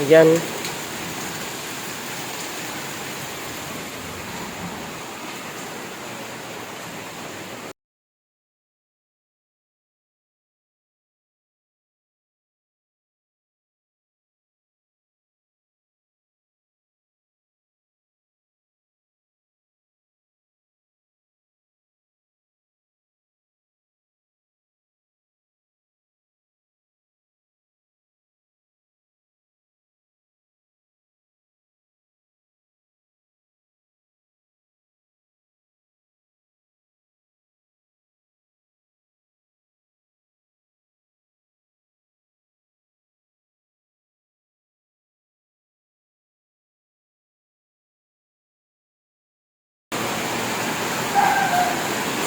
Ayan.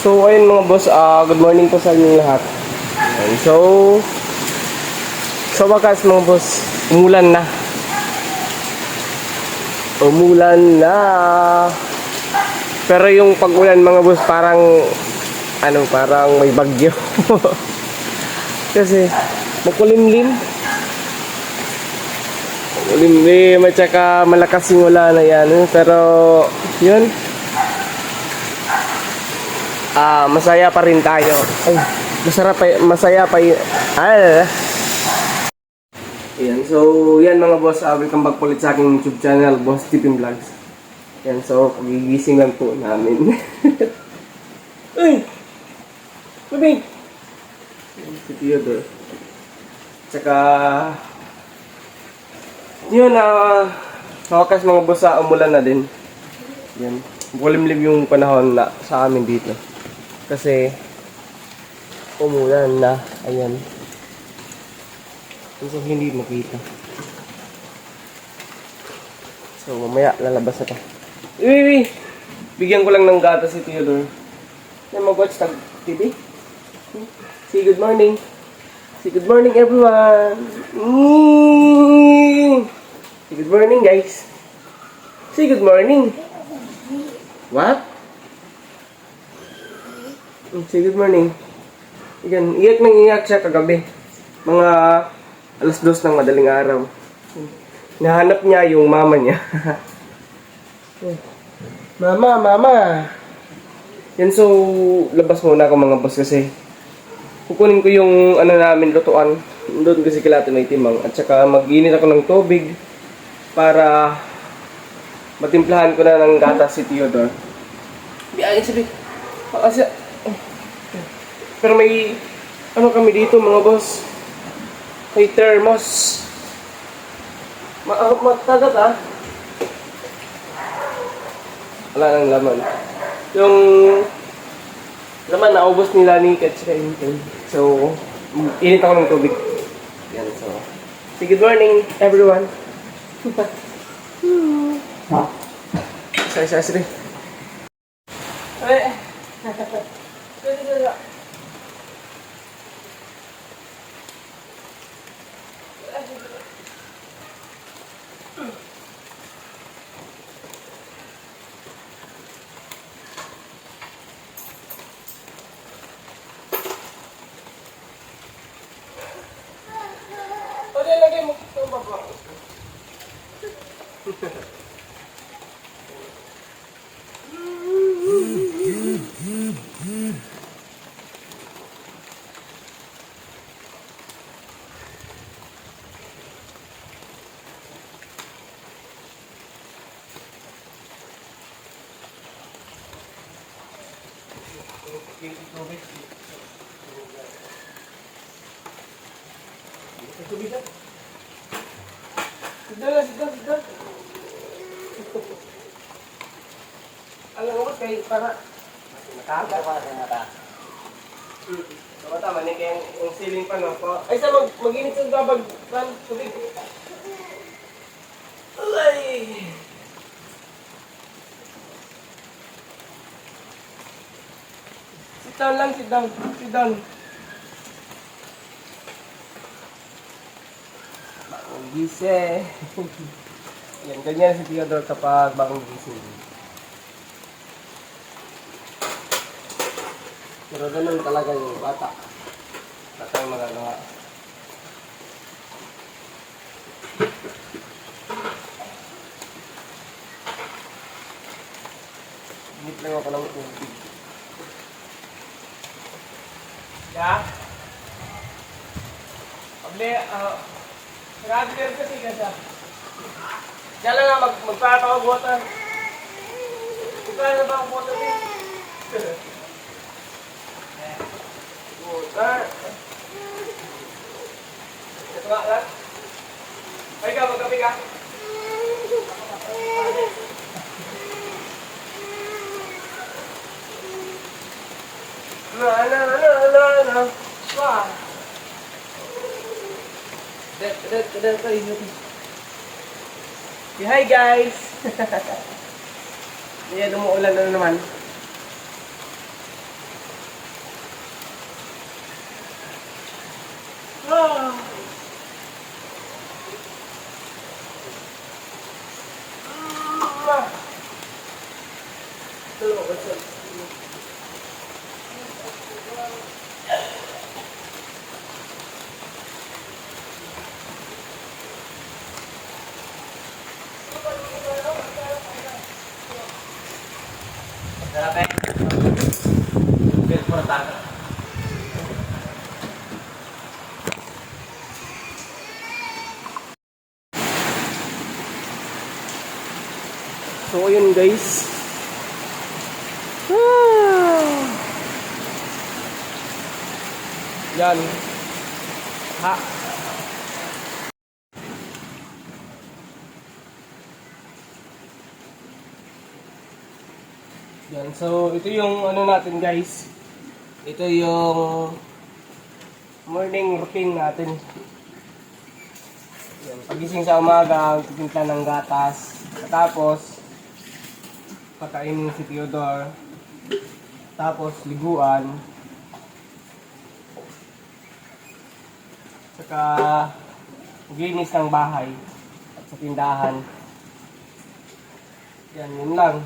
So, ayun mga boss, ah, good morning po sa inyo lahat. Ayun, so, sa wakas mga boss, umulan na. Umulan na. Pero yung pag-ulan mga boss, parang, ano, parang may bagyo. Kasi, makulimlim. Makulimlim, at saka malakas yung ulan na yan. Pero, yun, ah masaya pa rin tayo. Ay, masarap pa, masaya pa y- Ay, Ayan, so yan mga boss, uh, welcome back ulit sa aking YouTube channel, Boss Tipping Vlogs. Yan, so pagigising lang po namin. Uy! Baby! Si Theodore. Tsaka, yun, ah, sa wakas mga boss, ah, umulan na din. Yan. Bulimlim yung panahon na sa amin dito. Kasi umulan na. Ayan. So hindi makita. So mamaya lalabas na to. Iwi! Bigyan ko lang ng gata si Theodore. Na mag-watch tag TV. Say good morning. Say good morning everyone. Mm. Say good morning guys. Say good morning. What? Say good morning. Yan, iyak nang iyak siya kagabi. Mga alas dos ng madaling araw. Nahanap niya yung mama niya. mama, mama. Yan so, labas muna ako mga boss kasi kukunin ko yung ano namin lutuan. Doon kasi kilati may timang. At saka mag-init ako ng tubig para matimplahan ko na ng gatas si Theodore. Biyahin sabi. Kasi, pero may, ano kami dito mga boss. May thermos. Ma ah, matagat ah. Wala nang laman. Yung laman naubos nila ni Katsa Intel. So, init ako ng tubig. Yan, so. Say good morning, everyone. Isa, isa, sige. Ay. Tubig. Sidal na, sidal, sidal. Alam mo, kay para mataga pa sa mata. Hmm. Sa mata, manik yung, yung ceiling pa, no? Pa- Ay, sa mag, mag-init sa babag, pan, tubig. Sit down lang, sit down. Sit down. Bakong gise. Yan, ganyan si Theodore kapag bakong gise. Pero ganun talaga yung bata. Bata yung magagawa. Init lang ako ng tubig. Ya? Pabli, ah, sarado ka rin kasi kasi. Diyan lang nga, mag, magpapakag water. Magkano ba ang water din? Water. Ito nga lang. Ay ka, magkapi ka. Na na na na Wah. Dek dek dek kayo nyo. Hi guys. Iya, dumuulan na naman. Ah. Ah. Tulo, basta. Sarap eh. Good for tayo. So, yun guys. Ah. Yan. Ha. Yan. So, ito yung ano natin guys. Ito yung morning routine natin. Yan. Pagising sa umaga, timpla ng gatas. Tapos, pakainin si Theodore. Tapos, liguan. Saka, ginis ng bahay at sa tindahan. Yan, yun lang.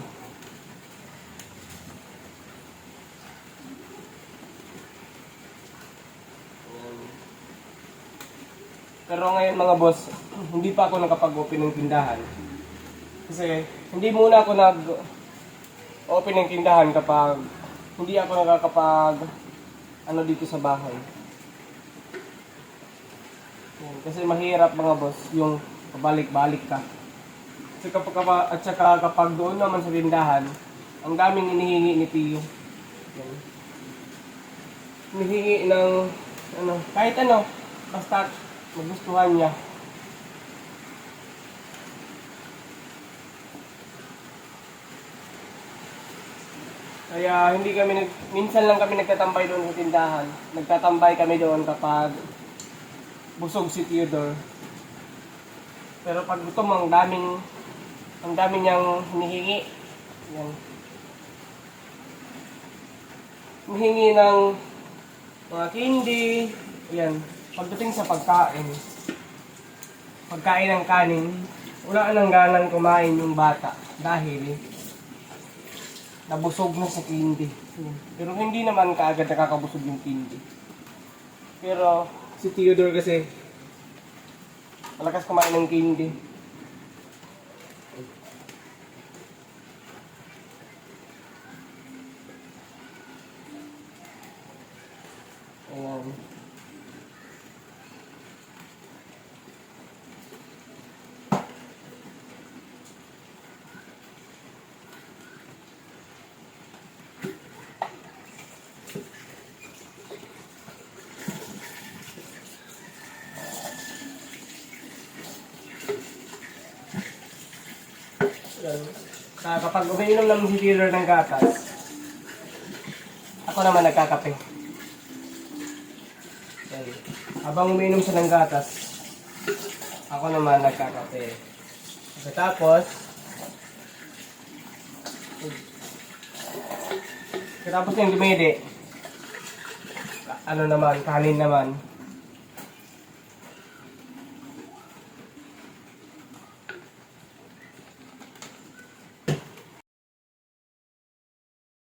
Pero ngayon mga boss, hindi pa ako nakapag-open ng tindahan. Kasi hindi muna ako nag-open ng tindahan kapag hindi ako nakakapag ano dito sa bahay. Kasi mahirap mga boss yung pabalik-balik ka. At saka, kapag, at saka kapag doon naman sa tindahan, ang daming inihingi ni Tio. Yan. Hinihingi ng ano, kahit ano, basta magustuhan niya. Kaya hindi kami nag minsan lang kami nagtatambay doon sa tindahan. Nagtatambay kami doon kapag busog si Theodore. Pero pag gutom ang daming ang dami niyang hinihingi. Yan. Hinihingi ng mga candy. Yan. Pagdating sa pagkain, pagkain ng kanin, wala nang ganang kumain yung bata dahil nabusog na sa candy. Yan. Pero hindi naman kaagad nakakabusog yung candy. Pero si Theodore kasi malakas kumain ng candy. Ayan. Ah, kapag umiinom ng Theodore ng gatas, ako naman nagkakape. Yan. Habang umiinom siya ng gatas, ako naman nagkakape. Pagkatapos, pagkatapos yung dumidi, ano naman, kanin naman,